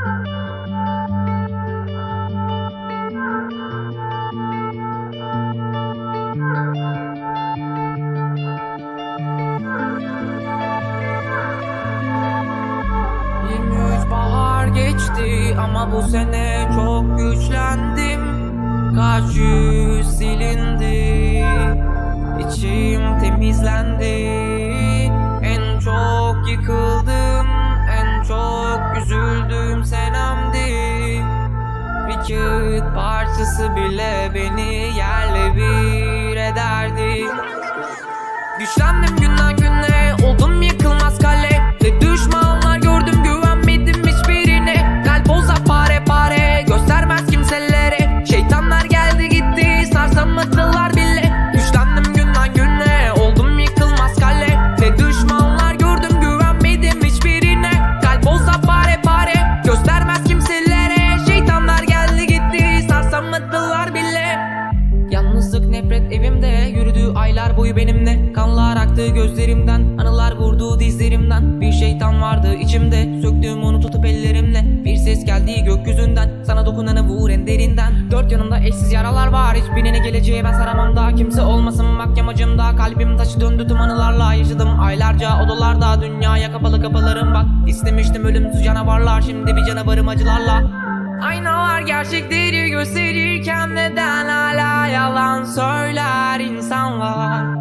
23 bahar geçti ama bu sene çok güçlendim. Kaç yüz silindi İçim temizlendi kağıt parçası bile beni yerle bir ederdi. Güçlendim günden güne boyu benimle Kanlar aktı gözlerimden Anılar vurdu dizlerimden. Bir şeytan vardı içimde Söktüm onu tutup ellerimle. Bir ses geldi gökyüzünden Sana dokunanı vur en derinden. Dört yanımda eşsiz yaralar var Hiçbirine geleceği ben saramam da Kimse olmasın bak yamacımda Kalbim taşı döndü tüm anılarla Yaşadım. Aylarca odalarda Dünyaya kapalı kapılarım bak İstemiştim ölümsüz canavarlar Şimdi bir canavarım acılarla. Aynalar gerçekleri gösterirken neden hala yalan söyler la.